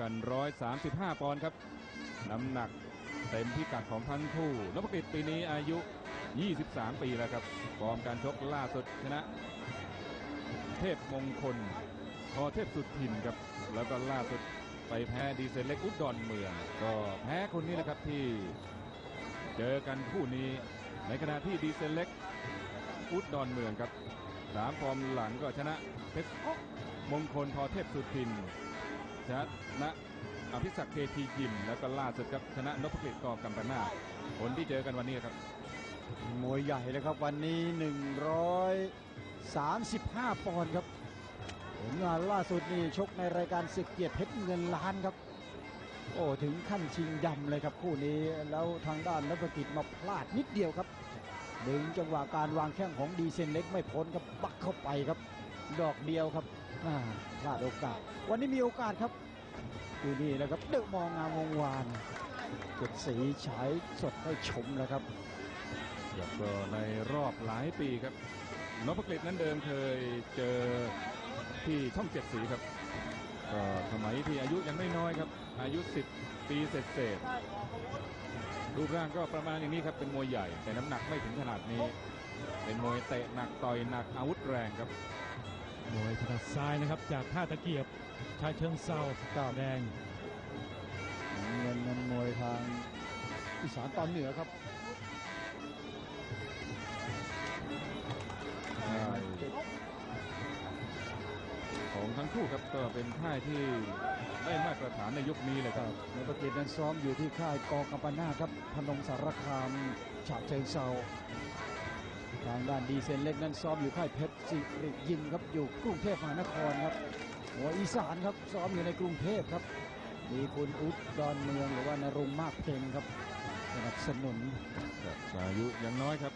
กัน 135 ปอนด์ครับ น้ำหนักเต็มพิกัดของทั้งคู่นพกิจปีนี้อายุ 23 ปีแล้วครับ ฟอร์มการชกล่าสุดชนะ เทพมงคล พอเทพสุดถิ่นครับ แล้วก็ล่าสุดไปแพ้ดีเซลเล็กอุดรเมือง ก็แพ้คนนี้นะครับที่เจอกันคู่นี้ ในขณะที่ดีเซลเล็กอุดรเมืองครับสามฟอร์มหลังก็ชนะเพชรมงคลพอเทพสุดถิ่น ชนะอภิศักดิ์เทพียิม แล้วก็ล่าสุดครับชนะนพกฤษกอกัมปนาทคนที่เจอกันวันนี้ครับ มวยใหญ่เลยครับวันนี้ 135 ปอนด์ครับผลงานล่าสุดนี่ชกในรายการศึกเกียรติเพชรเงินล้านครับ โอ้ถึงขั้นชิงดำเลยครับคู่นี้แล้วทางด้านนักกิจมาพลาดนิดเดียวครับดึงจังหวะการวางแข้งของดีเซนเล็กไม่พ้นครับบักเข้าไปครับ ดอกเดียวครับ อ่าพลาดโอกาส วันนี้มีโอกาสครับคือนี่แหละครับเดอมองงามวงวานเจ็ดสีฉายสดให้ชมแล้วครับแล้วก็ในรอบหลายปีครับนพกฤษนั้นเดิมเคยเจอที่ช่องเจ็ดสีครับก็สมัยที่อายุยังไม่น้อยครับ อายุ 10 ปีเศษๆรูปร่างก็ประมาณอย่างนี้ครับเป็นมวยใหญ่ แต่น้ำหนักไม่ถึงขนาดนี้ เป็นมวยเตะหนักต่อยหนักอาวุธแรงครับ มวยถนัดซ้ายนะครับจากท่าตะเกียบชาเชิงเซาครับแดงเงินเงินมวยทางอีสานตอนเหนือครับของทั้งคู่ครับก็เป็นค่ายที่ได้มาตรฐานในยุคนี้เลยครับในประกิจนั้นซ้อมอยู่ที่ค่ายกอกัมปนาทครับพนมสารคามฉะเชิงเซา ทางด้านดีเซนเล็กนั้นซ้อมอยู่ค่ายเพชรสิริยิมครับอยู่กรุงเทพมหานครครับหัวอีสานครับซ้อมอยู่ในกรุงเทพครับ มีคุณอุดดอนเมืองหรือว่านรงค์มากเพลงครับสนับสนุนครับอายุยังน้อยครับ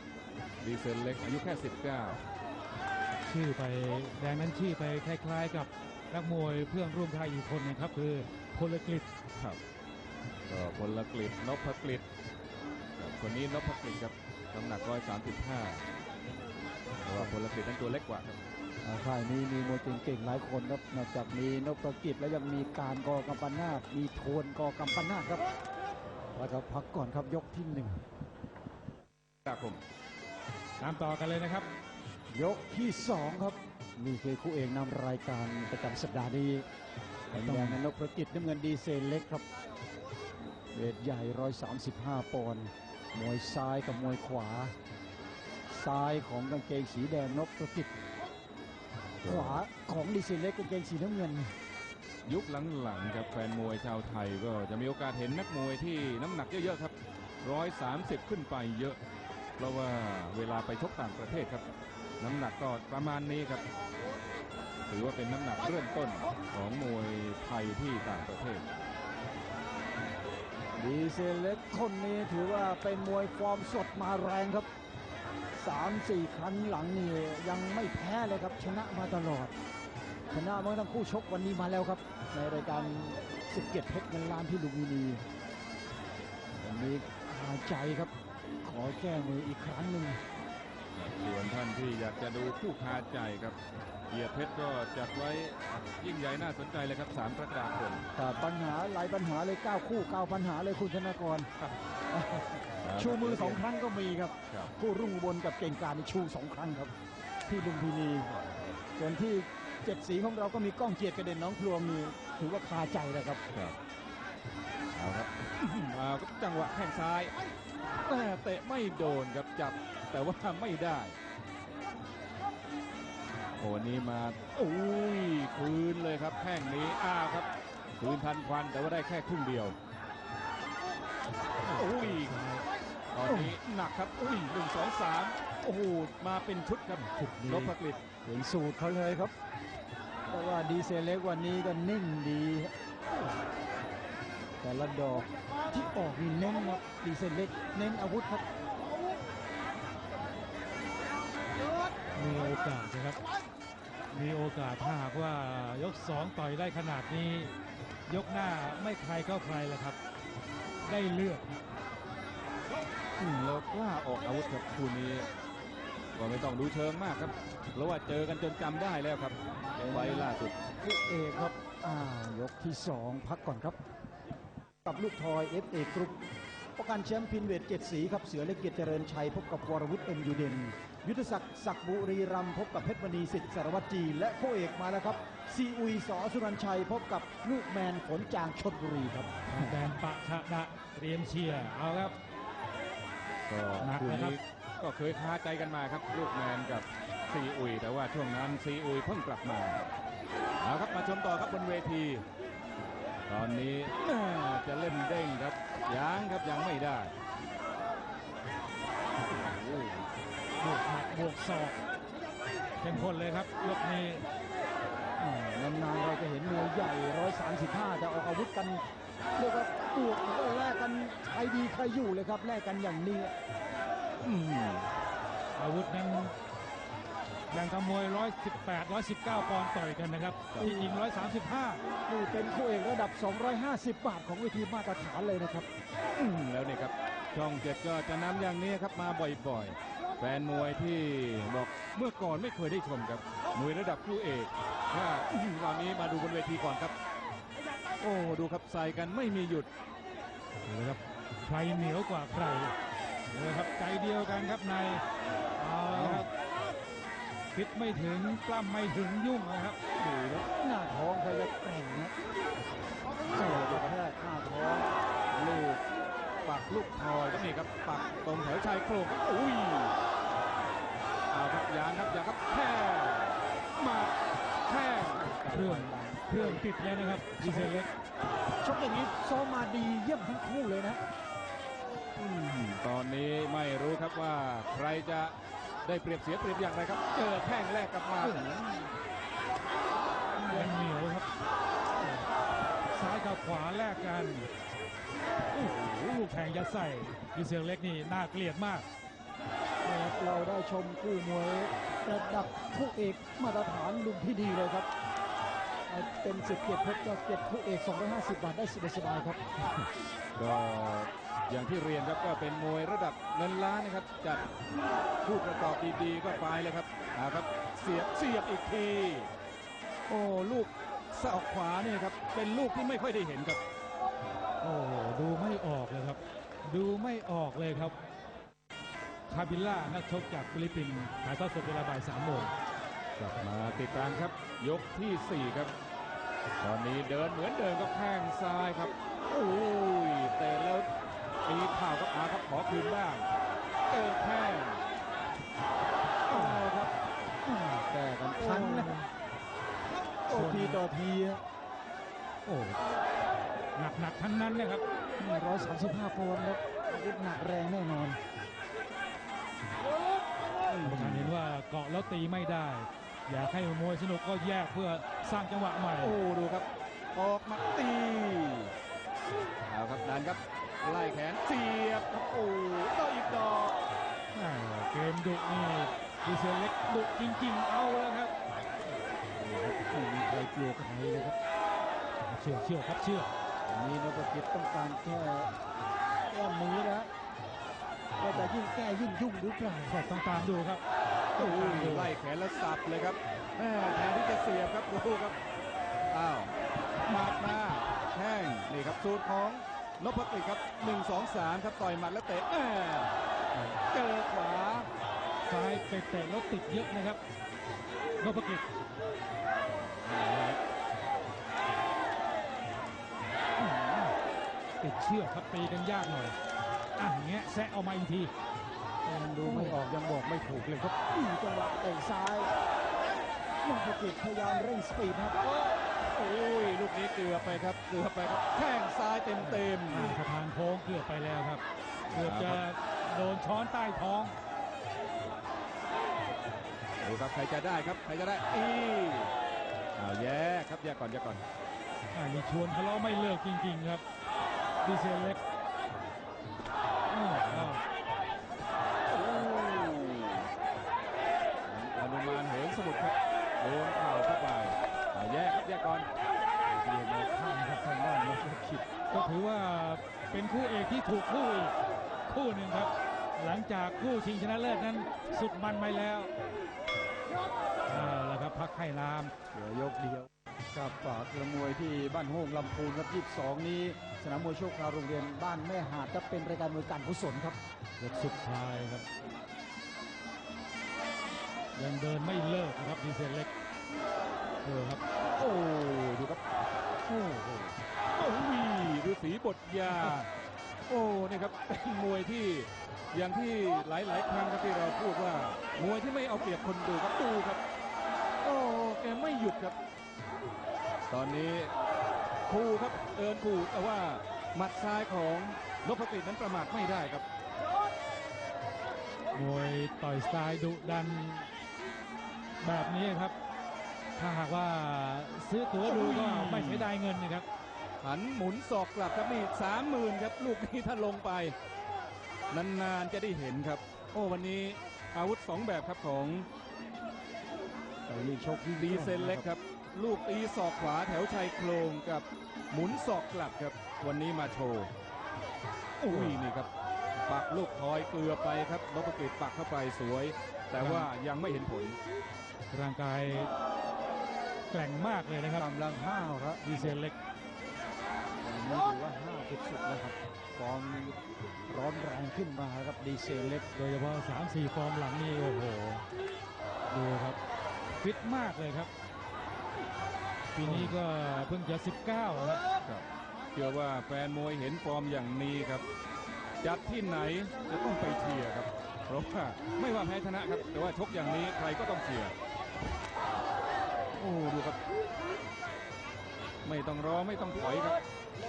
ดีเซลเล็กอายุแค่ 19 ชื่อไปแดงนั้นชื่อไปคล้ายๆ กับนักมวยเพื่อนร่วมค่ายอีกคนนะครับ คือพลกฤษครับก็พลกฤษนพกฤษครับคนนี้นพกฤษครับน้ำหนัก135 แต่ว่าพลกฤษนั้นตัวเล็กกว่าครับอ่าค่ายนี้มีมวยเก่งๆหลายคนครับนอกจากมีนพกิจแล้วยังมีการกอกัมปนาตมีโทนกอกัมปนาตครับแล้วก็พักก่อนครับยกที่หนึ่งกาคมตามต่อกันเลยนะครับ ยกที่สองครับนี่คือคู่เอกนำรายการประจำสัปดาห์นี้เป็นแดงนพกิจน้ำเงินดีเซลเล็กครับเวทใหญ่ 135 ปอนด์มวยซ้ายกับมวยขวา ซ้ายของกางเกงสีแดงนพกิจขวาของดีเซลเล็กกางเกงสีน้ำเงิน ยุคหลังๆครับแฟนมวยชาวไทยก็จะมีโอกาสเห็นนักมวยที่น้ำหนักเยอะๆครับ130ขึ้นไปเยอะ เพราะว่าเวลาไปชกต่างประเทศครับ น้ำหนักก็ประมาณนี้ครับ ถือว่าเป็นน้ำหนักเริ่มต้นของมวยไทยที่ต่างประเทศดีเซลเล็กคนนี้ถือว่าเป็นมวยฟอร์มสดมาแรงครับ 3-4ครั้งหลังนี่ยังไม่แพ้เลยครับชนะมาตลอด ชนะเมื่อทั้งคู่ชกวันนี้มาแล้วครับ ในรายการศึกเกียรติเพชรเงินล้านที่ลุมพินีวันนี้คาใจครับ ขอแก้มืออีกครั้งหนึ่งส่วนท่านที่อยากจะดูคู่คาใจครับเกียรติเพชรก็จัดไว้ยิ่งใหญ่น่าสนใจเลยครับ3ประกราคมแต่ปัญหาหลายปัญหาเลย9คู่9ปัญหาเลยคุณธนากร ชูมือสองครั้งก็มีครับครับผู้รุ่งอุบนกับเก่งการนี่ชูสองครั้งครับ ที่ลุมพินีส่วนที่เจ็ดสีของเราก็มีก้องเกียรติกระเด็นน้องพลวงนี่ถือว่าคาใจแล้วครับครับเอาครับมาครับจังหวะแข้งซ้ายแต่เตะไม่โดนครับจับแต่ว่าทำไม่ได้โอ้วันนี้มาอุ้ยคืนเลยครับแข้งนี้อ้าวครับคืนทันควันแต่ว่าได้แค่ครึ่งเดียวอุ้ย ตอนนี้หนักครับ อุ้ยหนึ่งสองสามโอ้โหมาเป็นชุดครับชุดนี้ นพกฤษถึงสูตรเขาเลยครับแต่ว่าดีเซลเล็กวันนี้ก็นิ่งดี แต่ละดอกที่ออกนี่เน้นครับดีเซลเล็กเน้นอาวุธครับมีโอกาสนะครับ มีโอกาสถ้าหากว่ายกสองต่อยได้ขนาดนี้ ยกหน้าไม่ใครก็ใครแหละครับ ได้เลือกอืม แล้วกล้าออกอาวุธครับคู่นี้ก็ไม่ต้องดูเชิงมากครับเพราะว่าเจอกันจนจำได้แล้วครับไฟล์ล่าสุดคู่เอกครับอ่ายกที่สองพักก่อนครับ กับลูกทอย FA กรุ๊ปประกันแชมป์พินเวทเจ็ดสีครับเสือเล็กเกียรติเจริญชัยพบกับวรวุฒิเอ็มยูเดนยุทธศักดิ์ศักดิ์บุรีรัมย์พบกับเพชรมณีสิทธิ์สารวัตรจี และคู่เอกมาแล้วครับซีอุยสอสุรัญชัยพบกับลูกแมนฝนจางชนบุรีครับแดนปะชะดะเตรียมเชียร์เอาครับก็หนัก คู่นะครับนี้ก็เคยค้าใจกันมาครับลูกแมนกับซีอุยแต่ว่าช่วงนั้นซีอุยเพิ่งกลับมาเอาครับมาชมต่อครับบนเวที ตอนนี้แม่จะเล่นเด้งครับยังครับยังไม่ได้บวกหมัดบวกศอกเข้มข้นเลยครับยกนี้อ่านานๆเราจะเห็นมวยใหญ่ 135 แต่ออกอาวุธกัน เรียกว่าบวกก็แลกกันใครดีใครอยู่เลยครับแลกกันอย่างนี้อืมอาวุธนั้นแรงกำมวย 118 119 ปอนด์ต่อยกันนะครับที่จริง 135 นี่เป็นคู่เอกระดับ 250 บาทของเวทีมาตรฐานเลยนะครับอืมแล้วนี่ครับช่องเจ็ดก็จะนำอย่างนี้ครับมาบ่อยๆ แฟนมวยที่บอกเมื่อก่อนไม่เคยได้ชมครับมวยระดับคู่เอกถ้าคราวนี้มาดูบนเวทีก่อนครับ โอ้ดูครับใส่กันไม่มีหยุดดูนะครับใครเหนียวกว่าใครดูนะครับใจเดียวกันครับในเอาละครับคิดไม่ถึงกล้ำไม่ถึงยุ่งนะครับดูแล้วหน้าท้องใครจะแกร่งนะเจอจะแค่หน้าท้องลูกปักลูกทอยก็นี่ครับปักตรงแถวชายโครงอุ้ยเอาครับยางครับยางครับแค่มาแค่เครื่อง เครื่องติดแล้วนะครับดีเซลเล็กชกอย่างนี้ซ้อมมาดีเยี่ยมทั้งคู่เลยนะอืมตอนนี้ไม่รู้ครับว่าใครจะได้เปรียบเสียเปรียบอย่างไรครับ เจอแข้งแรกกลับมายังเหนียวครับ ซ้ายกับขวาแลกกันโอ้โหลูกแทงยัดใส่ดีเซลเล็กนี่น่าเกลียดมากนะครับเราได้ชมคู่มวยระดับคู่เอกมาตรฐานลุมพินีเลยครับ เอาเป็นสิบเกียรติเพชรก็เกียรติคู่เอก 250 บาทได้สบายๆครับ ก็อย่างที่เรียนครับก็เป็นมวยระดับเงินล้านนะครับ จัดผู้ประกอบดีๆ ก็ไปเลยครับเอาครับ เสียบเสียบอีกที โอ้ลูกสอกขวาเนี่ยครับ เป็นลูกที่ไม่ค่อยได้เห็นครับ โอ้โหดูไม่ออกเลยครับ ดูไม่ออกเลยครับคาบิล่านักชกจากฟิลิปปินส์ถ่ายทอดสดเวลาบ่ายสามโมง กลับมาติดตามครับ ยกทีสี่4ครับ ตอนนี้เดินเหมือนเดิมกับแข้งซ้ายครับโอ้ยเตะแล้วมีข่าวกับอาครับขอคืนบ้างเจอแข้งเอาครับแก่กันทันนะโอ้ทีต่อทีอะโอ้หนักหนักๆทั้งนั้นนะครับร้อยสามสิบห้าปอนด์ครับอาวุธหนักแรงแน่นอนประธานเห็นว่าเกาะแล้วตีไม่ได้ อยากให้มวยสนุกก็แยกเพื่อสร้างจังหวะใหม่ โอ้ดูครับ ออกมาตีเอาครับดันครับไล่แขนเสียบครับโอ้ต่ออีกดอกอ่าเกมดุนี่ดีเซลเล็กดุจริง ๆ เอาแล้วครับไม่มีใครกลัวใครเลยครับเชื่อเชื่อครับเชื่อวันนี้นพกิจต้องการแค่แก้มือนะก็จะยิ่งแก้ยิ่งยุ่งหรือเปล่าก็ต้องตามดูครับโอ้ย ไล่แขนแล้วสับเลยครับแม่แทนที่จะเสียบครับดูครับอ้าวหมัดมาแข้งนี่ครับสูตรของนพกิจครับ1 2 3ครับต่อยหมัดแล้วเตะแม่เจอขวาซ้ายไปเตะแล้วติดเยอะนะครับนพกิจติดเชือกครับตีกันยากหน่อยอะเงี้ยแซะเอามาอีกที ดูไม่ออกยังบอกไม่ถูกเลยครับอืมจังหวะเตะซ้ายนพกิจพยายามเร่งสปีดครับโอ้ยลูกนี้เกือบไปครับเกือบไปครับแข้งซ้ายเต็มเต็มๆอ่าสะพานโค้งเกือบไปแล้วครับเกือบจะโดนช้อนใต้ท้องดูครับใครจะได้ครับใครจะได้อีอ้าวแยกครับแยกก่อนแยกก่อนอ่านี่ชวนทะเลาะไม่เลิกจริงๆครับดีเซลเล็กอ้าวอ้าว โอ้อนุมานเหินสมุทรครับโดนเข่าเข้าไปอ้าวแยกครับแยกก่อน เรียนในข้างครับทางด้านนพกิจ ก็ถือว่าเป็นคู่เอกที่ ถูกคู่อีกคู่หนึ่งครับ หลังจากคู่ชิงชนะเลิศนั้นสุดมันไปแล้วเอาละครับพักให้น้เหลือยกเดียวำกับฝากละมวยที่บ้านโฮงลำพูนครับ 22 นี้ สนามมวยโชคคราวโรงเรียนบ้านแม่หาดจะเป็นรายการมวยการกุศลครับยกสุดท้ายครับ ยังเดินไม่เลิกนะครับดีเซลเล็กเออครับ โอ้ดูครับ โอ้โหโอ้ยฤาษีบทยา โอ้นี่ครับเป็นมวยที่อย่างที่หลาย ๆ ครั้งครับที่เราพูดว่ามวยที่ไม่เอาเปรียบคนดูครับดูครับ โอ้แกไม่หยุดครับ ตอนนี้คู่ครับเดินคู่แต่ว่าหมัดซ้ายของนพกฤษนั้นประมาทไม่ได้ครับมวยต่อยสไตล์ดุดัน แบบนี้ครับ ถ้าหากว่าซื้อตั๋วดูก็ไม่เสียดายเงินนะครับ หันหมุนศอกกลับครับนี่สามหมื่นครับลูกนี้ถ้าลงไป นานๆจะได้เห็นครับ โอ้วันนี้อาวุธสองแบบครับของแต่ยิ่งชกยิ่งดีเซนเล็กครับ ลูกตีศอกขวาแถวชายโครงกับหมุนศอกกลับครับ วันนี้มาโชว์อุ้ยนี่ครับ ปักลูกทอยเกลือไปครับนพกิจปักเข้าไปสวย แต่ว่ายังไม่เห็นผล ร่างกายแกร่งมากเลยนะครับกำลังห้าวครับดีเซลเล็กวั นนี้ถือว่าห้าสุดๆนะครับฟอร์มร้อนแรงขึ้นมาครับดีเซลเล็ก โดยเฉพาะ3-4ฟอร์มหลังนี่โอ้โห ดูครับ ฟิตมากเลยครับ ปีนี้ก็เพิ่งจะ 19 ครับ ครับเชื่อว่าแฟนมวยเห็นฟอร์มอย่างนี้ครับ จัดที่ไหนจะต้องไปเชียร์ครับ เพราะว่าไม่ว่าแพ้ชนะครับ แต่ว่าชกอย่างนี้ใครก็ต้องเชียร์ โอ้ดูครับ ไม่ต้องรอไม่ต้องถอยครับ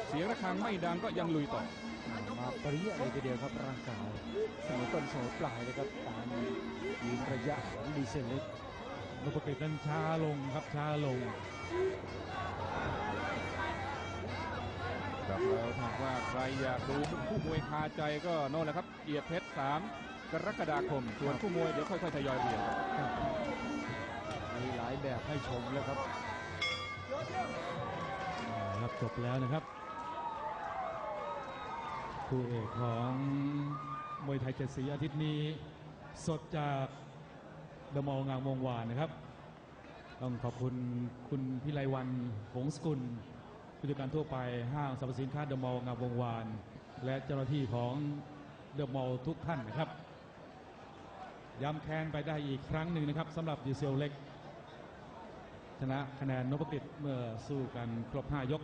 เสียงระฆังไม่ดังก็ยังลุยต่อ มาเปรี้ยเลยทีเดียวครับร่างกายเสมอต้นเสมอปลายเลยครับการยืนระยะของดีเซลเล็กนุปกิจนั้นช้าลงครับช้าลงครับแล้วถ้าว่าใครอยากดูคู่มวยคาใจก็โน่นแหละครับเกียรติเพชร3กรกฎาคม ส่วนคู่มวยเดี๋ยวค่อยๆทยอยเรียนครับมีหลายแบบให้ชมแล้วครับครับ จบแล้วนะครับคู่เอกของมวยไทยเจ็ดสีอาทิตย์นี้ สดจากเดมอลงามวงวานนะครับ ต้องขอบคุณคุณพิไลวันหงสกุลผู้จัดการทั่วไปห้างสรรพสินค้าเดมอลงามวงวาน และเจ้าหน้าที่ของเดอะมอลทุกท่านนะครับ ย้ำแค้นไปได้อีกครั้งหนึ่งนะครับสำหรับดีเซลเล็กชนะคะแนนนพกฤษเมื่อสู้กันครบ 5 ยก